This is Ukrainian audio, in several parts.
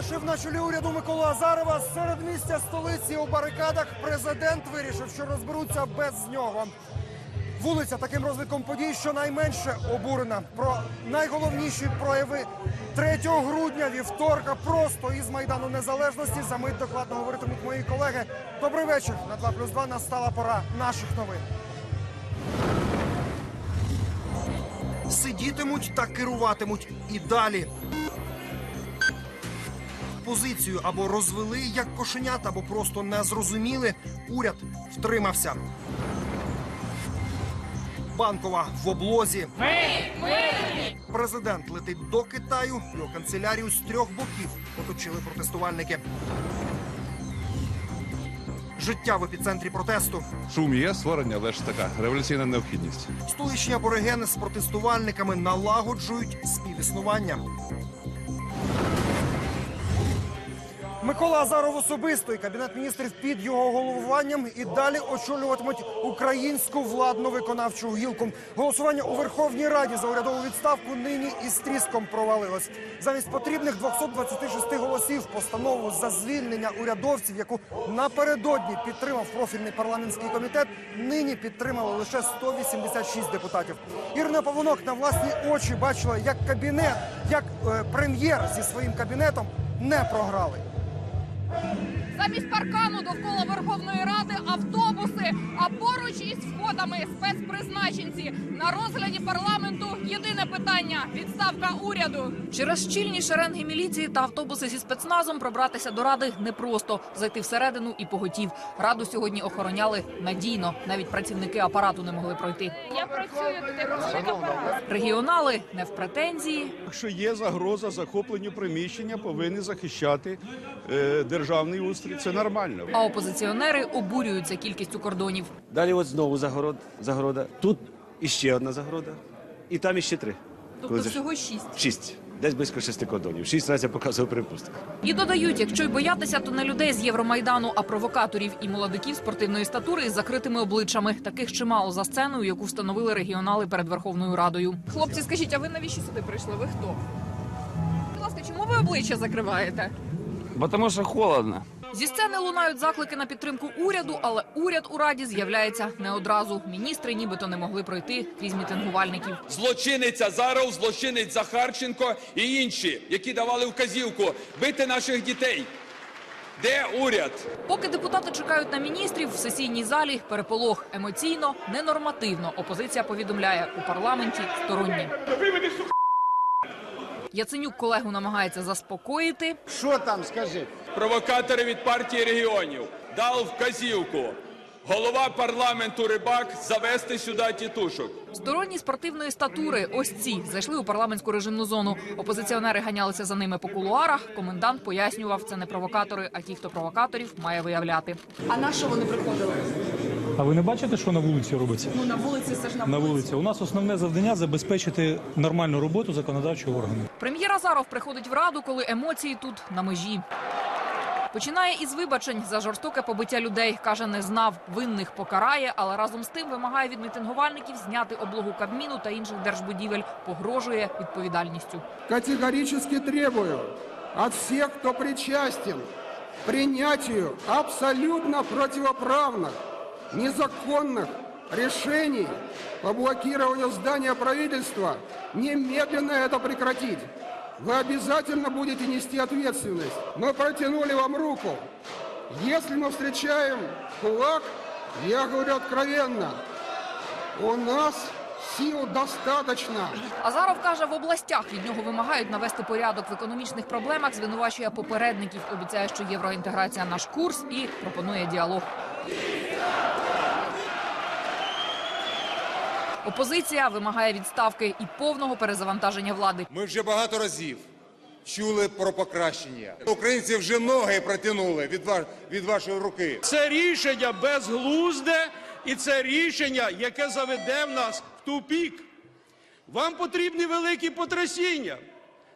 залишив на чолі уряду Миколу Азарова. Серед місця столиці у барикадах президент вирішив, що розберуться без нього. Вулиця таким розвитком подій щонайменше обурена. Про найголовніші прояви 3 грудня вівторка просто із майдану незалежності. За мить докладно говоритимуть мої колеги. Добрий вечір. На 2 плюс 2 настала пора наших новин. Сидітимуть та керуватимуть і далі. Позицію або розвели як кошенят, або просто не зрозуміли. Уряд втримався. Банкова в облозі. Президент летить до Китаю. Його канцелярію з трьох боків оточили протестувальники. Життя в епіцентрі протесту. Шум є, створення, але ж така революційна необхідність. Столичні аборигени з протестувальниками налагоджують співіснування. Микола Азаров особисто і кабінет міністрів під його головуванням і далі очолюватимуть українську владну виконавчу гілку. Голосування у Верховній Раді за урядову відставку нині із тріском провалилось. Замість потрібних 226 голосів постанову за звільнення урядовців, яку напередодні підтримав профільний парламентський комітет, нині підтримали лише 186 депутатів. Ірина Павлунок на власні очі бачила, як кабінет, як е, прем'єр зі своїм кабінетом не програли. Замість паркану довкола Верховної Ради автобуси, а поруч із входами спецпризначенці на розгляді парламенту єдине питання відставка уряду. Через щільні шеренги міліції та автобуси зі спецназом пробратися до ради непросто зайти всередину і поготів. Раду сьогодні охороняли надійно. Навіть працівники апарату не могли пройти. Я працюю тут як регіонали не в претензії. Якщо є загроза захопленню приміщення, повинні захищати е, державний устрій. Це нормально. А опозиціонери обурюються кількістю кордонів. Далі от знову загород, загорода. Тут іще одна загорода. І там іще три. Тобто Коли всього шість. Шість. Десь близько шести кордонів. Шість разів я показував припусток. І додають, якщо й боятися, то не людей з Євромайдану, а провокаторів і молодиків спортивної статури із закритими обличчями. Таких чимало за сценою, яку встановили регіонали перед Верховною Радою. Хлопці, скажіть, а ви навіщо сюди прийшли? Ви хто? Будь ласка, чому ви обличчя закриваєте? Потому что холодно. Зі сцени лунають заклики на підтримку уряду, але уряд у раді з'являється не одразу. Міністри нібито не могли пройти крізь мітингувальників. злочинець Азаров, злочинець Захарченко і інші, які давали вказівку бити наших дітей. Де уряд? Поки депутати чекають на міністрів в сесійній залі, переполох емоційно, ненормативно. Опозиція повідомляє у парламенті сторонні. Яценюк колегу намагається заспокоїти. Що там, скажи? Провокатори від партії регіонів дав вказівку. Голова парламенту Рибак завести сюди тітушок. Сторонні спортивної статури, ось ці, зайшли у парламентську режимну зону. Опозиціонери ганялися за ними по кулуарах. Комендант пояснював, це не провокатори, а ті, хто провокаторів має виявляти. А на що вони приходили? А ви не бачите, що на вулиці робиться? Ну на вулиці це ж на, На вулиці у нас основне завдання забезпечити нормальну роботу законодавчого органу. Прем'єр Азаров приходить в раду, коли емоції тут на межі. Починає із вибачень за жорстоке побиття людей. Каже, не знав, винних покарає, але разом з тим вимагає від мітингувальників зняти облогу Кабміну та інших держбудівель. Погрожує відповідальністю. Категорически требую от всех, кто причастен к принятию абсолютно противоправных, незаконных решений по блокированию здания правительства, немедленно это прекратить. Вы обязательно будете нести ответственность. Мы протянули вам руку. Если мы встречаем кулак, я говорю откровенно, у нас сил достаточно. Азаров каже, в областях від нього вимагають навести порядок в економічних проблемах. Звинувачує попередників. Обіцяє, що євроінтеграція наш курс і пропонує діалог. Опозиція вимагає відставки і повного перезавантаження влади. Ми вже багато разів чули про покращення. Українці вже ноги протягнули від, ва- від вашої руки. Це рішення безглузде і це рішення, яке заведе в нас в тупік. Вам потрібні великі потрясіння.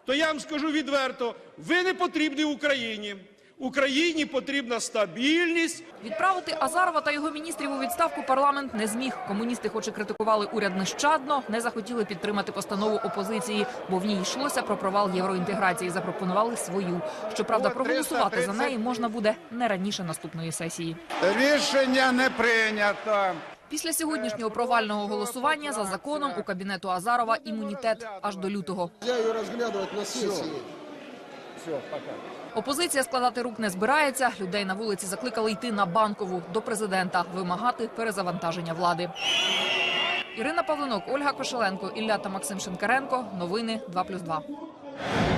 То я вам скажу відверто, ви не потрібні Україні. Україні потрібна стабільність, Відправити Азарова та його міністрів у відставку парламент не зміг. Комуністи, хоч і критикували уряд нещадно, не захотіли підтримати постанову опозиції, бо в ній йшлося про провал євроінтеграції. Запропонували свою. Щоправда, проголосувати за неї можна буде не раніше наступної сесії. Рішення не прийнято. Після сьогоднішнього провального голосування за законом у кабінету Азарова імунітет аж до лютого. Нельзя ее разглядывать на сессии. Опозиція складати рук не збирається. Людей на вулиці закликали йти на банкову до президента, вимагати перезавантаження влади. Ірина Павлинок, Ольга Кошеленко, Ілля та Максим Шинкаренко. Новини 2+,2.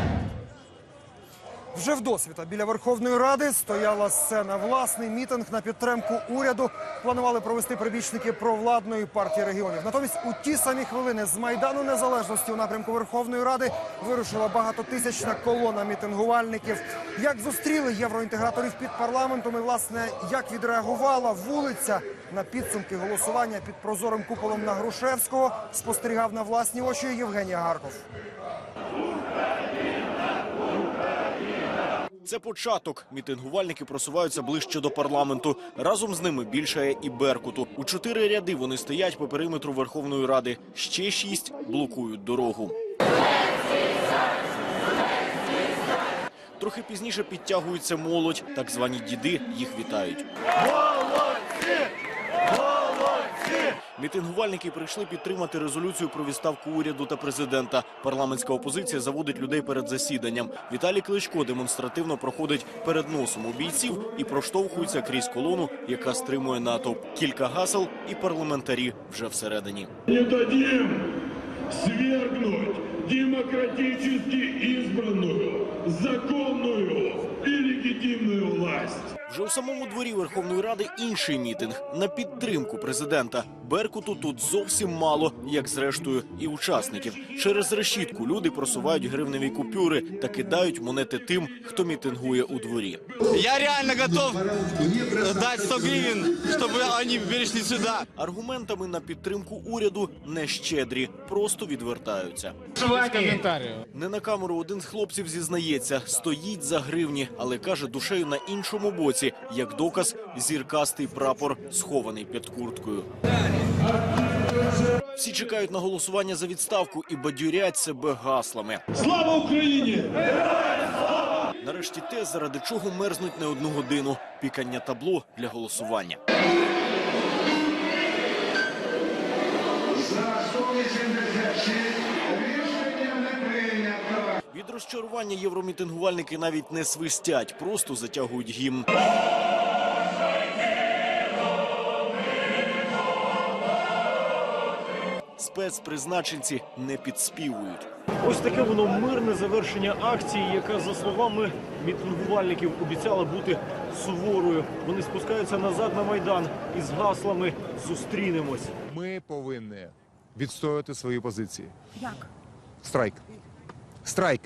Вже в досвіта біля Верховної Ради стояла сцена. Власний мітинг на підтримку уряду планували провести прибічники провладної партії регіонів. Натомість у ті самі хвилини з майдану незалежності у напрямку Верховної Ради вирушила багатотисячна колона мітингувальників. Як зустріли євроінтеграторів під парламентом і власне як відреагувала вулиця на підсумки голосування під прозорим куполом на Грушевського, спостерігав на власні очі Євгеній Гарков. Це початок. Мітингувальники просуваються ближче до парламенту. Разом з ними більшає і Беркуту. У чотири ряди вони стоять по периметру Верховної Ради. Ще шість блокують дорогу. Трохи пізніше підтягується молодь. Так звані діди їх вітають. Мітингувальники прийшли підтримати резолюцію про відставку уряду та президента. Парламентська опозиція заводить людей перед засіданням. Віталій Кличко демонстративно проходить перед носом у бійців і проштовхується крізь колону, яка стримує натовп. Кілька гасел і парламентарі вже всередині. Не дадим свергнуть демократически избранную, законную и легитимную власть. Вже у самому дворі Верховної Ради інший мітинг на підтримку президента. Беркуту тут зовсім мало, як зрештою і учасників. Через решітку люди просувають гривневі купюри та кидають монети тим, хто мітингує у дворі. Я реально готов дати 100 гривень, щоб вони перейшли сюди. Аргументами на підтримку уряду не щедрі, просто відвертаються. Не на камеру один з хлопців зізнається, стоїть за гривні, але каже душею на іншому боці, як доказ зіркастий прапор, схований під курткою. Всі чекають на голосування за відставку і бадюрять себе гаслами. Слава Україні! Нарешті те, заради чого мерзнуть не одну годину. Пікання табло для голосування. Від розчарування євромітингувальники навіть не свистять, просто затягують гімн. Спецпризначенці не підспівують. Ось таке воно мирне завершення акції, яка, за словами мітингувальників, обіцяла бути суворою. Вони спускаються назад на майдан із гаслами Зустрінемось. Ми повинні відстоювати свої позиції. Як? Страйк. Страйк.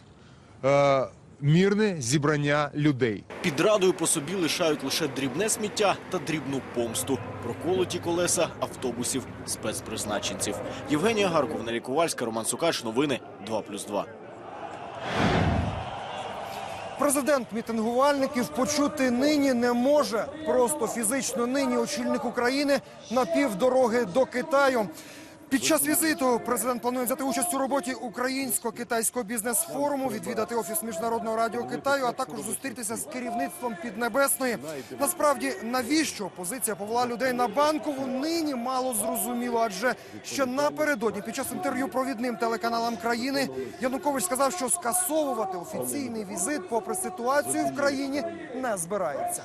Е, мірне зібрання людей. Під радою по собі лишають лише дрібне сміття та дрібну помсту. Проколоті колеса автобусів спецпризначенців. Євгенія Гарков, Нелі Ковальська, Роман Сукач. Новини 2+,2. Президент мітингувальників почути нині не може. Просто фізично нині очільник України на півдороги до Китаю. Під час візиту президент планує взяти участь у роботі українсько-китайського бізнес-форуму, відвідати офіс міжнародного радіо Китаю, а також зустрітися з керівництвом Піднебесної. Насправді, навіщо позиція повела людей на банкову, нині мало зрозуміло, адже ще напередодні під час інтерв'ю провідним телеканалам країни Янукович сказав, що скасовувати офіційний візит, попри ситуацію в країні, не збирається.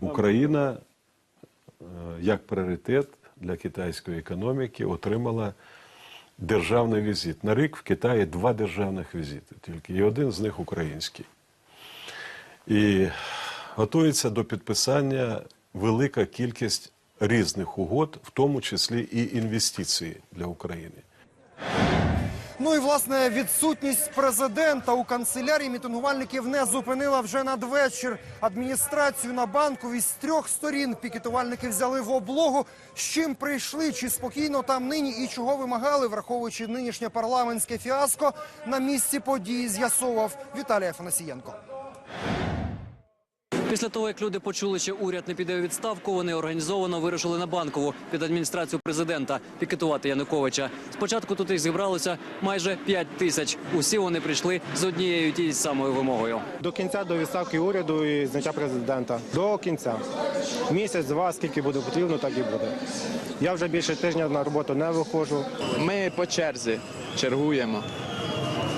Україна е, як пріоритет для китайської економіки отримала державний візит. На рік в Китаї два державних візити, тільки і один з них український. І готується до підписання велика кількість різних угод, в тому числі і інвестиції для України. Ну і власне відсутність президента у канцелярії мітингувальників не зупинила вже надвечір. Адміністрацію на банковій з трьох сторін пікетувальники взяли в облогу. З чим прийшли, чи спокійно там нині і чого вимагали, враховуючи нинішнє парламентське фіаско, на місці події з'ясовував Віталій Афанасієнко. Після того, як люди почули, що уряд не піде у відставку, вони організовано вирушили на банкову під адміністрацію президента пікетувати Януковича. Спочатку тут їх зібралося майже 5 тисяч. Усі вони прийшли з однією тією самою вимогою. До кінця до відставки уряду і зняття президента. До кінця. Місяць, два, скільки буде потрібно, так і буде. Я вже більше тижня на роботу не виходжу. Ми по черзі чергуємо.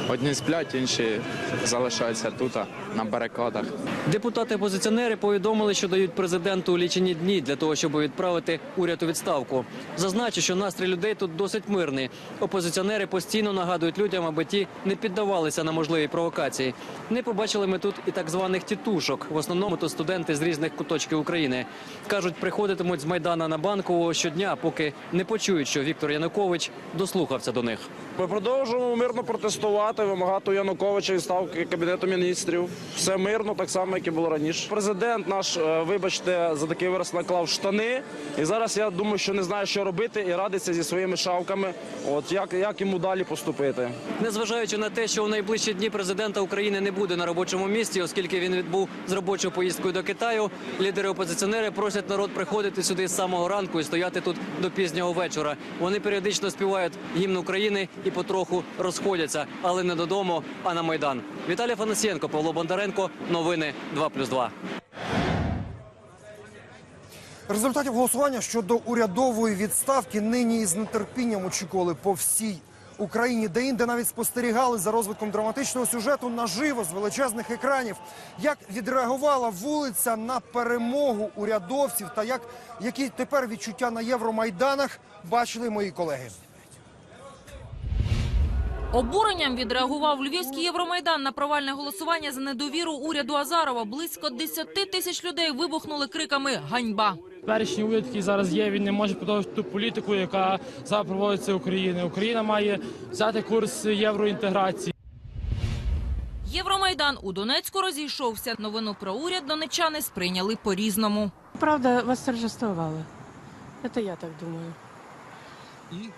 Одні сплять, інші залишаються тут на барикадах. Депутати-опозиціонери повідомили, що дають президенту лічені дні для того, щоб відправити уряд у відставку. Зазначу, що настрій людей тут досить мирний. Опозиціонери постійно нагадують людям, аби ті не піддавалися на можливі провокації. Не побачили ми тут і так званих тітушок. В основному то студенти з різних куточків України. кажуть, приходитимуть з майдана на банкову щодня, поки не почують, що Віктор Янукович дослухався до них. Ми продовжуємо мирно протестувати, вимагати у Януковича відставки кабінету міністрів. Все мирно, так само, як і було раніше. Президент наш, е, вибачте, за такий вираз наклав штани. І зараз я думаю, що не знає, що робити, і радиться зі своїми шавками. От як, як йому далі поступити. Незважаючи на те, що у найближчі дні президента України не буде на робочому місці, оскільки він відбув з робочою поїздкою до Китаю, лідери опозиціонери просять народ приходити сюди з самого ранку і стояти тут до пізнього вечора. Вони періодично співають гімн України і потроху розходяться, але не додому, а на майдан. Віталій Фанасієнко, Павло Бондаренко. Новини 2+,2. Результатів голосування щодо урядової відставки нині із нетерпінням очікували по всій Україні, де інде навіть спостерігали за розвитком драматичного сюжету наживо з величезних екранів. Як відреагувала вулиця на перемогу урядовців та як які тепер відчуття на Євромайданах бачили мої колеги. Обуренням відреагував Львівський Євромайдан на провальне голосування за недовіру уряду Азарова. Близько 10 тисяч людей вибухнули криками «Ганьба!». Перший уряд, який зараз є, він не може продовжити ту політику, яка зараз проводиться Україною. Україна має взяти курс євроінтеграції. Євромайдан у Донецьку розійшовся. Новину про уряд донечани сприйняли по-різному. Правда, восторжествовала. Это я так думаю. И?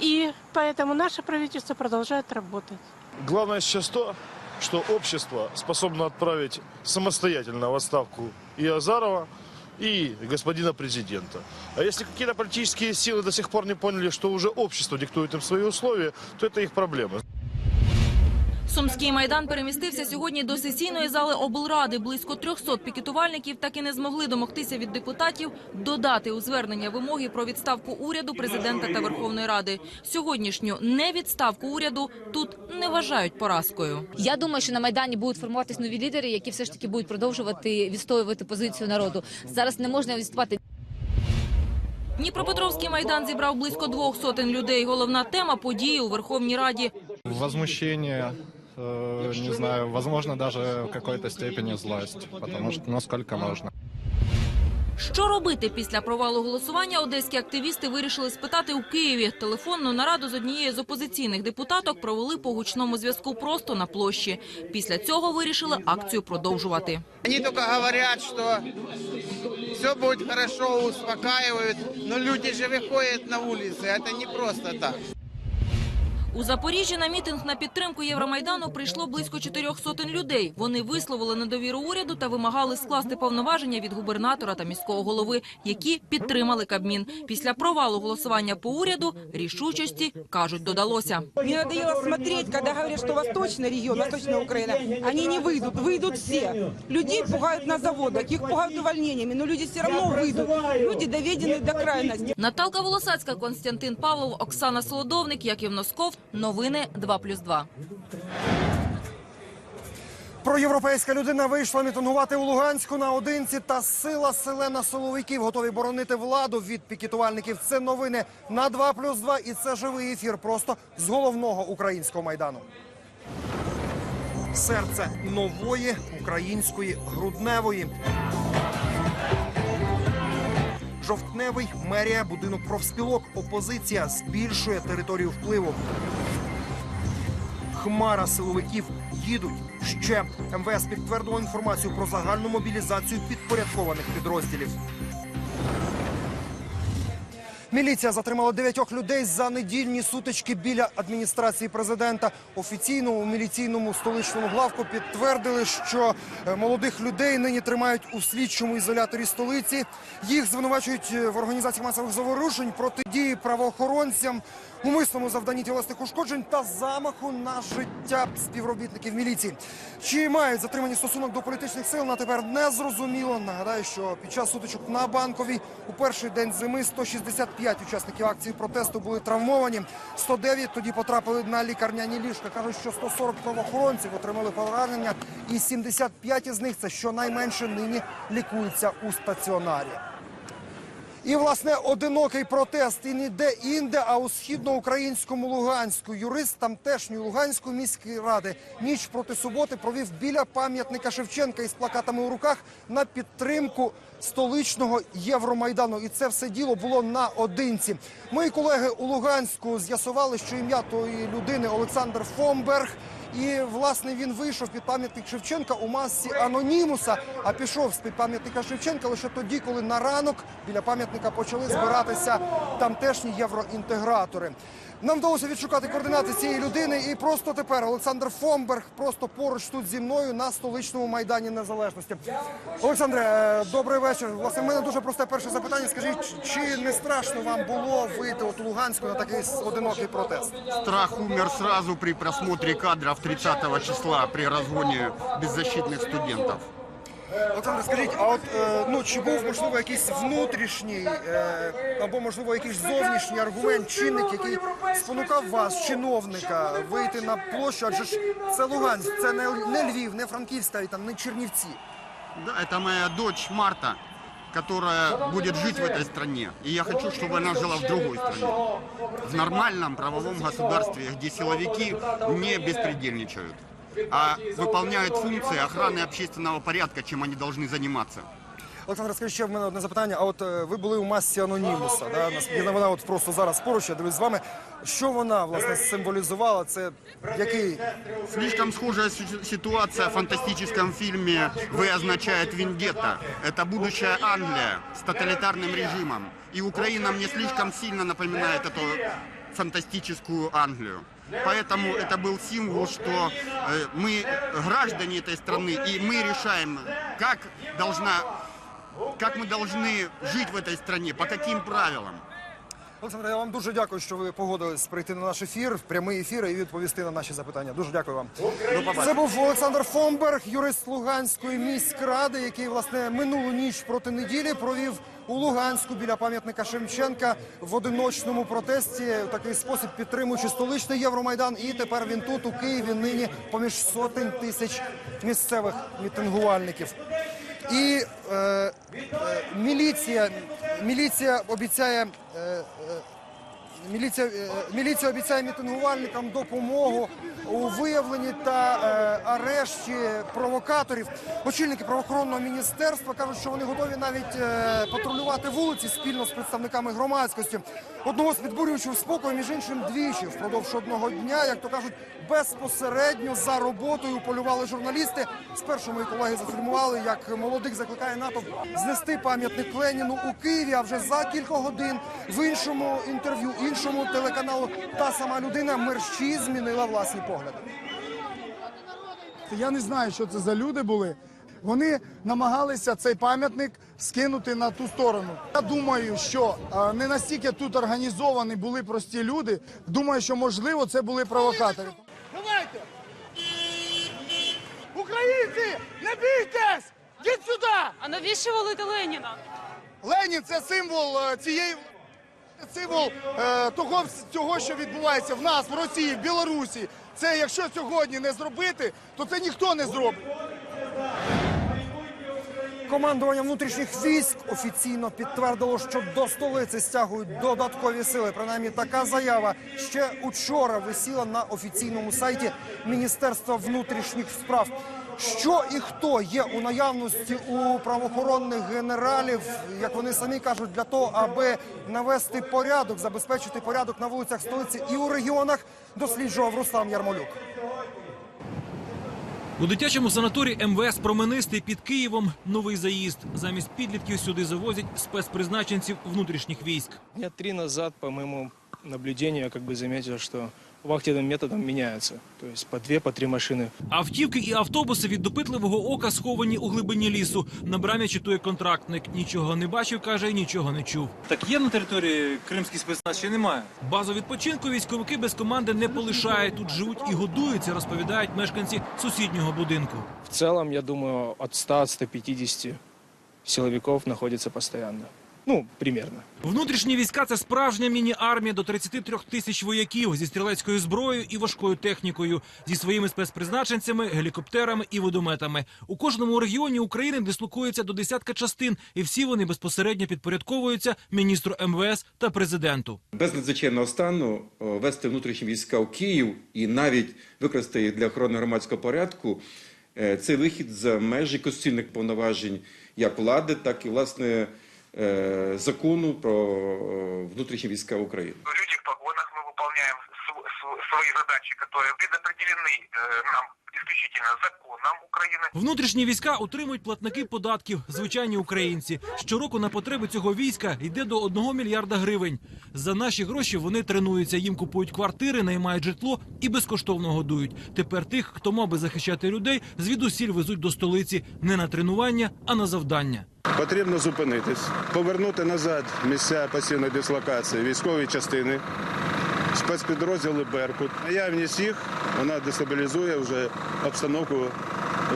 И поэтому наше правительство продолжает работать. Главное сейчас то, что общество способно отправить самостоятельно в отставку и Азарова, и господина президента. А если какие-то политические силы до сих пор не поняли, что уже общество диктует им свои условия, то это их проблемы. Сумський майдан перемістився сьогодні до сесійної зали облради. Близько 300 пікетувальників так і не змогли домогтися від депутатів додати у звернення вимоги про відставку уряду, президента та Верховної Ради. Сьогоднішню невідставку уряду тут не вважають поразкою. Я думаю, що на майдані будуть формуватись нові лідери, які все ж таки будуть продовжувати відстоювати позицію народу. Зараз не можна відступати. Дніпропетровський майдан зібрав близько двох сотень людей. Головна тема події у Верховній Раді. Возмущение, э, не знаю, возможно, даже в какой-то степени злость, потому что насколько можно. Що робити після провалу голосування? Одеські активісти вирішили спитати у Києві. Телефонну нараду з однією з опозиційних депутаток провели по гучному зв'язку просто на площі. Після цього вирішили акцію продовжувати. Они только говорят, что все будет хорошо, успокаивают, но люди же выходят на улицы, это не просто так. У Запоріжжі на мітинг на підтримку Євромайдану прийшло близько чотирьох сотень людей. Вони висловили недовіру уряду та вимагали скласти повноваження від губернатора та міського голови, які підтримали Кабмін. Після провалу голосування по уряду рішучості кажуть додалося. Мне надоело смотреть, когда говорят, что восточный регион, восточная Украина, они не выйдут, выйдут все. Людей пугают на заводах, их пугают увольнениями, но люди все равно выйдут. Люди доведены до крайности. Наталка Волосацька, Константин Павлов, Оксана Солодовник, Яків Носков. Новини 2+,2. Проєвропейська людина вийшла мітингувати у Луганську наодинці. Та сила селена силовиків готові боронити владу від пікетувальників. Це новини на 2+,2 і це живий ефір просто з головного українського майдану. Серце нової української грудневої. Жовтневий мерія, будинок профспілок. Опозиція збільшує територію впливу. Хмара силовиків їдуть ще. МВС підтвердило інформацію про загальну мобілізацію підпорядкованих підрозділів. Міліція затримала дев'ятьох людей за недільні сутички біля адміністрації президента. Офіційно у міліційному столичному главку підтвердили, що е, молодих людей нині тримають у слідчому ізоляторі столиці. Їх звинувачують е, в організації масових заворушень, протидії правоохоронцям, умисному завданні тілесних ушкоджень та замаху на життя співробітників міліції. Чи мають затримані стосунок до політичних сил, на тепер не зрозуміло. Нагадаю, що під час сутичок на банковій у перший день зими 165 учасників акції протесту були травмовані. 109 тоді потрапили на лікарняні ліжка. Кажуть, що 140 правоохоронців отримали поранення, і 75 із них це щонайменше нині лікуються у стаціонарі. І власне одинокий протест і ніде інде, а у східноукраїнському Луганську юрист тамтешньої Луганської міської ради ніч проти суботи провів біля пам'ятника Шевченка із плакатами у руках на підтримку столичного Євромайдану. І це все діло було наодинці. Мої колеги у Луганську з'ясували, що ім'я тої людини Олександр Фомберг. І власне він вийшов під пам'ятник Шевченка у масці анонімуса, а пішов з під пам'ятника Шевченка лише тоді, коли на ранок біля пам'ятника почали збиратися тамтешні євроінтегратори. Нам вдалося відшукати координати цієї людини, і просто тепер Олександр Фомберг просто поруч тут зі мною на столичному майдані незалежності. Олександре, е, добрий вечір. Власне, в мене дуже просте перше запитання. Скажіть, чи не страшно вам було вийти от у Луганську на такий одинокий протест? Страх умер сразу при просмотре кадров 30 числа при разгоне беззащитных студентов. Олександр, скажіть, а от е, ну чи був можливо якийсь внутрішній е, або можливо якийсь зовнішній аргумент, чинник, який спонукав вас, чиновника, вийти на площу? Адже ж це Луганськ, це не, не Львів, не Франківська, і там не Чернівці. Да, это моя дочь Марта, которая будет жить в этой стране. И я хочу, чтобы она жила в другой стране. В нормальном правовом государстве, где силовики не беспредельничают, а выполняют функции охраны общественного порядка, чем они должны заниматься. Олександр, скажіть, ще в мене одне запитання. А от е, ви були у масці анонімуса, да? наскільки вона от просто зараз поруч, я дивлюсь з вами. Що вона власне символізувала? Це який Слишком схожая си- ситуация в фантастическом фильме «Вы» означает «Вендетта». Это будущая Англия с тоталитарным режимом. И Украина мне слишком сильно напоминает эту фантастическую Англию. Поэтому это был символ, что э, мы граждане этой страны, и мы решаем, как должна, как мы должны жить в этой стране, по каким правилам. Олександр, я вам дуже дякую, що ви погодились прийти на наш ефір, в прямий ефір і відповісти на наші запитання. Дуже дякую вам. Це був Олександр Фомберг, юрист Луганської міськради, який власне минулу ніч проти неділі провів у Луганську біля пам'ятника Шевченка в одиночному протесті, в такий спосіб підтримуючи столичний Євромайдан. І тепер він тут у Києві нині поміж сотень тисяч місцевих мітингувальників. І е, е, міліція, міліція обіцяє. Е, е, Міліція, е, міліція обіцяє мітингувальникам допомогу у виявленні та е, арешті провокаторів. Очільники правоохоронного міністерства кажуть, що вони готові навіть е, патрулювати вулиці спільно з представниками громадськості. Одного з підбурювачів спокою, між іншим, двічі впродовж одного дня, як то кажуть, безпосередньо за роботою полювали журналісти. Спершу мої колеги зафільмували, як молодик закликає натовп знести пам'ятник Леніну у Києві. А вже за кілька годин в іншому інтерв'ю, іншому телеканалу та сама людина мерщі змінила власні погляди. Я не знаю, що це за люди були. Вони намагалися цей пам'ятник скинути на ту сторону. Я думаю, що е, не настільки тут організовані були прості люди. Думаю, що можливо це були провокатори. Давайте! Українці, не бійтесь! Йдіть сюди! А навіщо валити Леніна? Ленін це символ е, цієї символ е, того, цього, що відбувається в нас, в Росії, в Білорусі. Це якщо сьогодні не зробити, то це ніхто не зробить. Командування внутрішніх військ офіційно підтвердило, що до столиці стягують додаткові сили. Принаймні, така заява ще учора висіла на офіційному сайті Міністерства внутрішніх справ. Що і хто є у наявності у правоохоронних генералів, як вони самі кажуть, для того, аби навести порядок, забезпечити порядок на вулицях столиці і у регіонах, досліджував Руслан Ярмолюк. У дитячому санаторії МВС Променистий під Києвом новий заїзд. Замість підлітків сюди завозять спецпризначенців внутрішніх військ. Дня три назад, по моему наблюдению, я как бы заметил, что вахтенным методом меняются. То есть по две, по три машины. Автівки і автобуси від допитливого ока сховані у глибині лісу. На брамі читує контрактник. Нічого не бачив, каже, нічого не чув. Так є на території кримський спецназ чи немає? Базу відпочинку військовики без команди не полишають. Тут живуть і годуються, розповідають мешканці сусіднього будинку. В целом, я думаю, от 100-150 силовиков находится постоянно. Ну, примерно. Внутрішні війська це справжня міні-армія до 33 тисяч вояків зі стрілецькою зброєю і важкою технікою, зі своїми спецпризначенцями, гелікоптерами і водометами. У кожному регіоні України дислокується до десятка частин, і всі вони безпосередньо підпорядковуються міністру МВС та президенту. Без надзвичайного стану вести внутрішні війська в Київ і навіть використати їх для охорони громадського порядку. е, Це вихід за межі конституційних повноважень як влади, так і власне закону про е, внутрішні війська України. Люди в погонах, мы выполняем св- св- свои задачи, которые предопределены э, нам исключительно законом Украины. Внутрішні війська утримують платники податків, звичайні українці. Щороку на потреби цього війська йде до 1 мільярда гривень. За наші гроші вони тренуються, їм купують квартири, наймають житло і безкоштовно годують. Тепер тих, хто мав би захищати людей, звідусіль везуть до столиці не на тренування, а на завдання. Потрібно зупинитись, повернути назад місця постійної дислокації, військові частини, спецпідрозділи Беркут. Наявність їх вона дестабілізує вже обстановку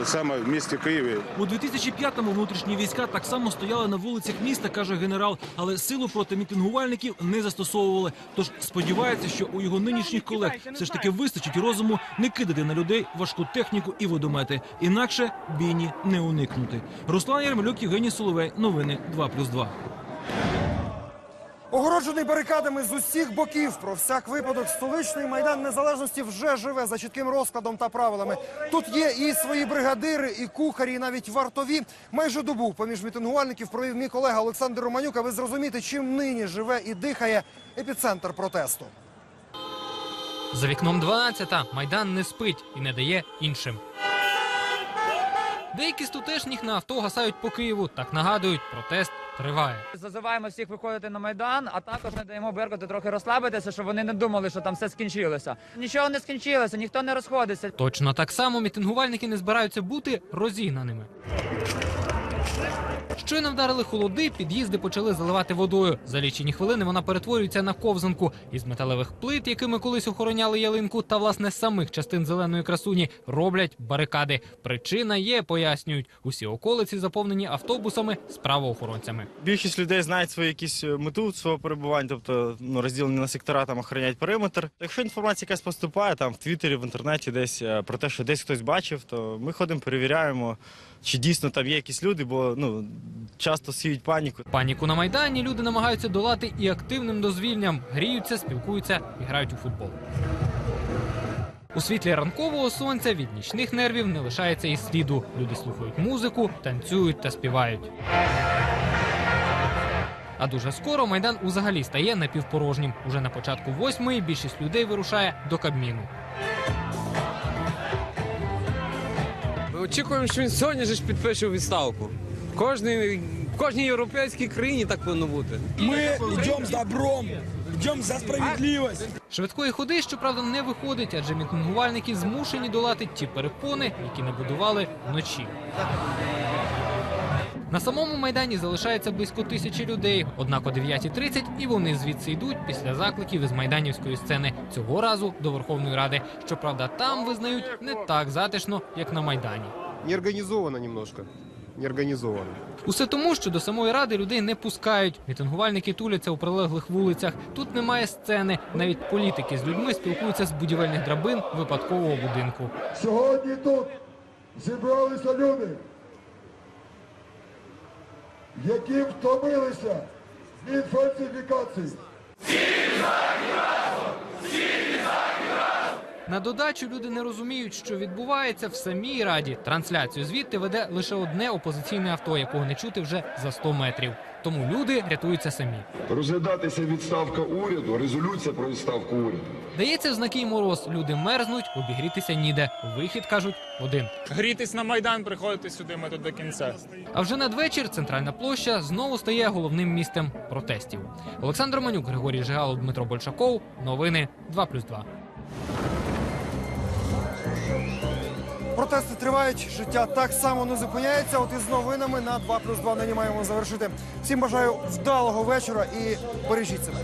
саме в місті Києві. У 2005-му внутрішні війська так само стояли на вулицях міста, каже генерал, але силу проти мітингувальників не застосовували. Тож сподівається, що у його нинішніх колег все ж таки вистачить розуму не кидати на людей важку техніку і водомети. Інакше бійні не уникнути. Руслан Ярмолюк, Євгеній Соловей. Новини 2+,2. Огороджений барикадами з усіх боків про всяк випадок столичний майдан незалежності вже живе за чітким розкладом та правилами. Тут є і свої бригадири, і кухарі, і навіть вартові. Майже добу поміж мітингувальників провів мій колега Олександр Романюк, аби зрозуміти, чим нині живе і дихає епіцентр протесту. За вікном 12-та майдан не спить і не дає іншим. Деякі з тутешніх на авто гасають по Києву. Так нагадують, протест триває. Зазиваємо всіх виходити на майдан, а також не даємо Беркуту трохи розслабитися, щоб вони не думали, що там все скінчилося. Нічого не скінчилося, ніхто не розходиться. Точно так само мітингувальники не збираються бути розігнаними. Щойно вдарили холоди, під'їзди почали заливати водою. За лічені хвилини вона перетворюється на ковзанку. Із металевих плит, якими колись охороняли ялинку, та власне самих частин зеленої красуні роблять барикади. Причина є, пояснюють. Усі околиці заповнені автобусами з правоохоронцями. Більшість людей знають свою якісь е, мету свого перебування, тобто ну, розділені на сектора, там охороняють периметр. Якщо інформація якась поступає там в Твіттері, в інтернеті десь е, про те, що десь хтось бачив, то ми ходимо, перевіряємо, чи дійсно там є якісь люди, бо ну часто сіють паніку. Паніку на майдані люди намагаються долати і активним дозвільням. Гріються, спілкуються і грають у футбол. У світлі ранкового сонця від нічних нервів не лишається і сліду. Люди слухають музику, танцюють та співають. А дуже скоро майдан узагалі стає напівпорожнім. Уже на початку восьмої більшість людей вирушає до Кабміну. Ми очікуємо, що він сьогодні ж підпише відставку. В кожній, в кожній європейській країні так повинно бути. Ми йдемо з добром, йдемо за справедливість. Швидкої ходи, щоправда, не виходить, адже мітингувальники змушені долати ті перепони, які не будували вночі. На самому майдані залишається близько тисячі людей. Однак о 9.30 і вони звідси йдуть після закликів із майданівської сцени. Цього разу до Верховної Ради. Щоправда, там визнають не так затишно, як на майдані. Неорганизовано немножко. Неорганизовано. Усе тому, що до самої ради людей не пускають. Мітингувальники туляться у прилеглих вулицях. Тут немає сцени. Навіть політики з людьми спілкуються з будівельних драбин випадкового будинку. Сьогодні тут зібралися люди, які втомилися від фальсифікацій. На додачу люди не розуміють, що відбувається в самій раді. Трансляцію звідти веде лише одне опозиційне авто, якого не чути вже за 100 метрів. Тому люди рятуються самі. Розглядатися відставка уряду, резолюція про відставку уряду. Дається в знаки й мороз. Люди мерзнуть, обігрітися ніде. Вихід кажуть один. Грітись на майдан, приходити сюди. Ми тут до кінця. А вже надвечір центральна площа знову стає головним місцем протестів. Олександр Манюк, Григорій Жигало, Дмитро Большаков. Новини 2+,2. Протести тривають, життя так само не зупиняється. От із новинами на 2 плюс 2 нині маємо завершити. Всім бажаю вдалого вечора і бережіть себе.